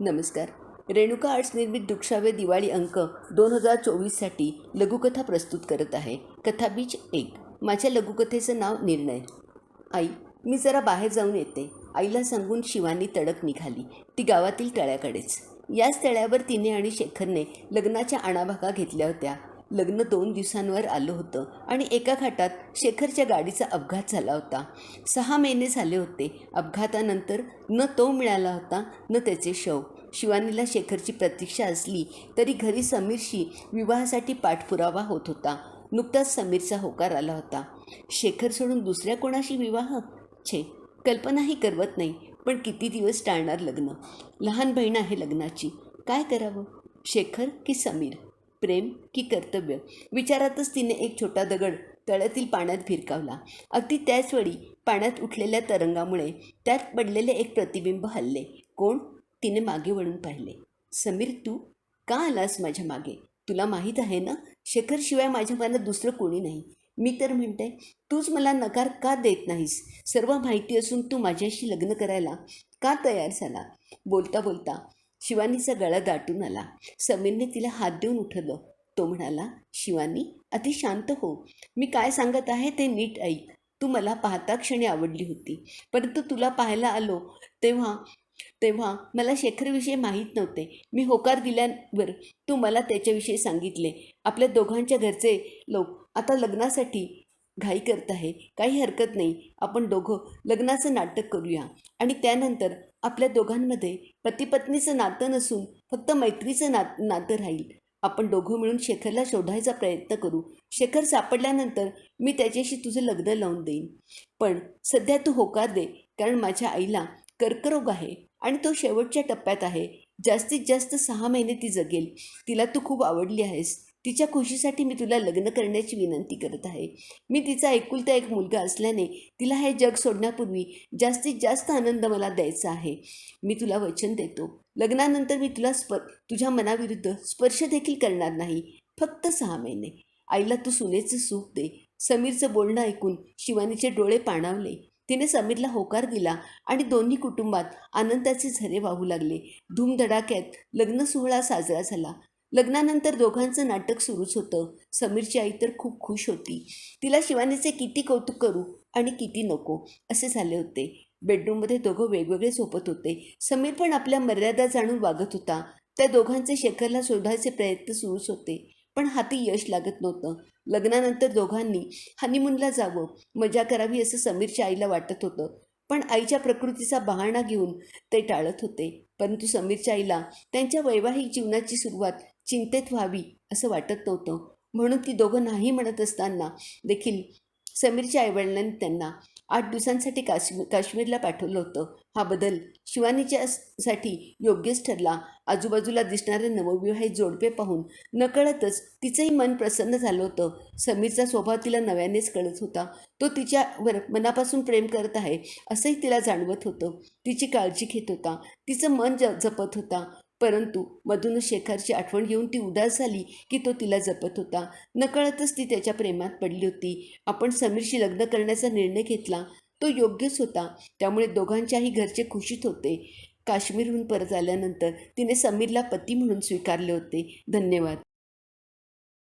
नमस्कार. रेणुका आर्ट्स निर्मित दृक्षाव्य दिवाळी अंक दोन हजार चोवीससाठी लघुकथा प्रस्तुत करत आहे. कथाबीच एक. माझ्या लघुकथेचं नाव निर्णय. आई मी जरा बाहेर जाऊन येते. आईला सांगून शिवानी तडक निघाली. ती गावातील तळ्याकडेच. याच तळ्यावर तिने आणि शेखरने लग्नाच्या आणाभागा घेतल्या होत्या. लग्न दोन दिवसांवर आलं होतं आणि एका घाटात शेखरच्या गाडीचा अपघात झाला होता. सहा महिने झाले होते. अपघातानंतर न तो मिळाला होता न त्याचे शव. शिवानीला शेखरची प्रतीक्षा असली तरी घरी समीरशी विवाहासाठी पाठपुरावा होत होता. नुकताच समीरचा होकार आला होता. शेखर सोडून दुसऱ्या कोणाशी विवाह? छे कल्पनाही करवत नाही. पण किती दिवस टाळणार लग्न? लहान बहीण आहे लग्नाची. काय करावं? शेखर की समीर? प्रेम की कर्तव्य. विचारातच तिने एक छोटा दगड तळ्यातील पाण्यात भिरकावला. अगदी त्याच वेळी पाण्यात उठलेल्या तरंगामुळे त्यात पडलेले एक प्रतिबिंब हल्ले. कोण? तिने मागे वळून पाहिले. समीर तू का आलास माझ्या मागे? तुला माहीत आहे ना शेखरशिवाय माझ्या मनात दुसरं कोणी नाही. मी तर म्हणते तूच मला नकार का देत नाहीस? सर्व माहिती असून तू माझ्याशी लग्न करायला का तयार झाला? बोलता बोलता शिवानीचा गळा दाटून आला. समीरने तिला हात देऊन उठवलं. तो म्हणाला शिवानी अति शांत हो. मी काय सांगत आहे ते नीट ऐक. तू मला पाहता क्षणी आवडली होती. परंतु तुला पाहायला आलो तेव्हा तेव्हा मला शेखरविषयी माहीत नव्हते. मी होकार दिल्यावर तू मला त्याच्याविषयी सांगितले. आपल्या दोघांच्या घरचे लोक आता लग्नासाठी घाई करत आहे. काही हरकत नाही. आपण दोघं लग्नाचं नाटक करूया. आणि त्यानंतर आपल्या दोघांमध्ये पतीपत्नीचं नातं नसून फक्त मैत्रीचं नात नातं राहील. आपण दोघं मिळून शेखरला शोधायचा प्रयत्न करू. शेखर सापडल्यानंतर मी त्याच्याशी तुझं लग्न लावून देईन. पण सध्या तू होकार दे कारण माझ्या आईला कर्करोग आहे आणि तो शेवटच्या टप्प्यात आहे. जास्तीत जास्त सहा महिने ती जगेल. तिला तू खूप आवडली आहेस. तिच्या खुशीसाठी मी तुला लग्न करण्याची विनंती करत आहे. मी तिचा एकुलता एक मुलगा असल्याने तिला हे जग सोडण्यापूर्वी जास्तीत जास्त आनंद मला द्यायचा आहे. मी तुला वचन देतो. लग्नानंतर मी तुला स्प तुझ्या मनाविरुद्ध स्पर्श देखील करणार नाही. फक्त सहा महिने. आईला तू सुनेचं सुख दे. समीरचं बोलणं ऐकून शिवानीचे डोळे पाणावले. तिने समीरला होकार दिला आणि दोन्ही कुटुंबात आनंदाचे झरे वाहू लागले. धूमधडाक्यात लग्न सोहळा साजरा झाला. लग्नानंतर दोघांचं नाटक सुरूच होतं. समीरची आई तर खूप खुश होती. तिला शिवानीचे किती कौतुक करू आणि किती नको असे झाले होते. बेडरूममध्ये दोघं वेगवेगळे झोपत होते. समीर पण आपल्या मर्यादा जाणून वागत होता. त्या दोघांचे शेखरला शोधायचे प्रयत्न सुरूच होते. पण हाती यश लागत नव्हतं. लग्नानंतर दोघांनी हनीमूनला जावं मजा करावी असं समीरच्या आईला वाटत होतं. पण आईच्या प्रकृतीचा बहाणा घेऊन ते टाळत होते. परंतु समीरच्या आईला त्यांच्या वैवाहिक जीवनाची सुरुवात चिंतेत व्हावी असं वाटत नव्हतं. म्हणून ती दोघं नाही म्हणत असताना देखील समीरच्या आईवडिलांनी त्यांना आठ दिवसांसाठी काश्मीर काश्मीरला पाठवलं होतं. हा बदल शिवानीच्या साठी योग्यच ठरला. आजूबाजूला दिसणारे नवविवाहित जोडपे पाहून नकळतच तिचंही मन प्रसन्न झालं होतं. समीरचा स्वभाव तिला नव्यानेच कळत होता. तो तिच्यावर मनापासून प्रेम करत आहे असंही तिला जाणवत होतं. तिची काळजी घेत होता. तिचं मन ज जपत होता. परंतु मधूनच शेखरची आठवण घेऊन ती उदास झाली की तो तिला जपत होता. नकळतच ती त्याच्या प्रेमात पडली होती. आपण समीरशी लग्न करण्याचा निर्णय घेतला. तो योग्यच होता. त्यामुळे दोघांच्याही घरचे खुशीत होते. काश्मीरहून परत आल्यानंतर तिने समीरला पती म्हणून स्वीकारले होते. धन्यवाद.